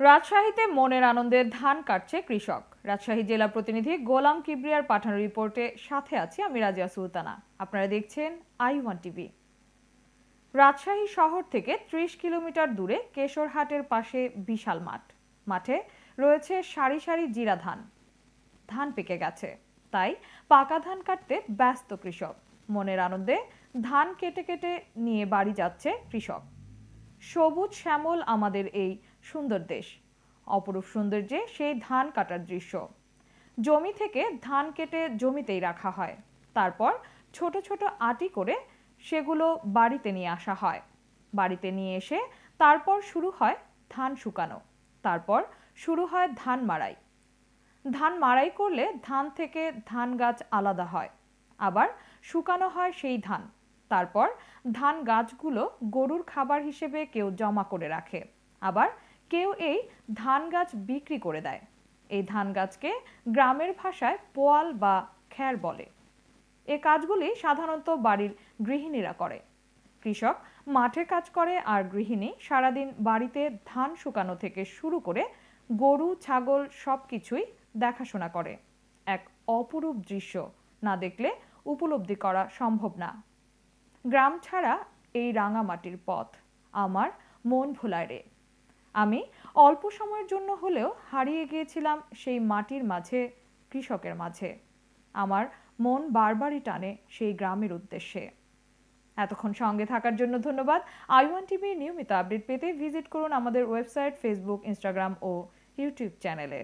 রাজশাহীতে মনের আনন্দে ধান কাটছে কৃষক। রাজশাহী জেলা প্রতিনিধি গোলাম কিবরিয়ার পাঠানো রিপোর্টে সাথে আছি আমি রাজিয়া সুলতানা। আপনারা দেখছেন আই ওয়ান টিভি। রাজশাহী শহর থেকে ত্রিশ কিলোমিটার দূরে কেশরহাটের পাশে বিশাল মাঠ। মাঠে রয়েছে সারি সারি জিরা ধান। ধান পেকে গেছে। তাই পাকা ধান কাটতে ব্যস্ত কৃষক। মনের আনন্দে ধান কেটে কেটে নিয়ে বাড়ি যাচ্ছে কৃষক। সবুজ শ্যামল আমাদের এই সুন্দর দেশ। অপরূপ সৌন্দর্যে সেই ধান কাটার দৃশ্য। জমি থেকে ধান কেটে জমিতেই রাখা হয়। তারপর ছোট ছোট আটি করে সেগুলো বাড়িতে নিয়ে আসা হয়। বাড়িতে নিয়ে এসে তারপর শুরু হয় ধান শুকানো। তারপর শুরু হয় ধান মাড়াই। ধান মাড়াই করলে ধান থেকে ধান গাছ আলাদা হয়। আবার শুকানো হয় সেই ধান। তারপর ধান গাছগুলো গরুর খাবার হিসেবে কেউ জমা করে রাখে। আবার কেউ এই ধান গাছ বিক্রি করে দেয়। এই ধান গাছকে গ্রামের ভাষায় পোয়াল বা খ্যার বলে। এ কাজগুলি সাধারণত বাড়ির গৃহিণীরা করে। কৃষক মাঠে কাজ করে আর গৃহিণী সারাদিন বাড়িতে ধান শুকানো থেকে শুরু করে গরু, ছাগল সব কিছুই দেখাশোনা করে। এক অপরূপ দৃশ্য না দেখলে উপলব্ধি করা সম্ভব না। গ্রাম ছাড়া এই রাঙামাটির পথ আমার মন ভোলায় রে। আমি অল্প সময়ের জন্য হলেও হারিয়ে গিয়েছিলাম সেই মাটির মাঝে, কৃষকের মাঝে। আমার মন বারবারই টানে সেই গ্রামের উদ্দেশ্যে। এতক্ষণ সঙ্গে থাকার জন্য ধন্যবাদ। আই ওয়ান টিভির নিয়মিত আপডেট পেতে ভিজিট করুন আমাদের ওয়েবসাইট ফেসবুক ইনস্টাগ্রাম ও ইউটিউব চ্যানেলে।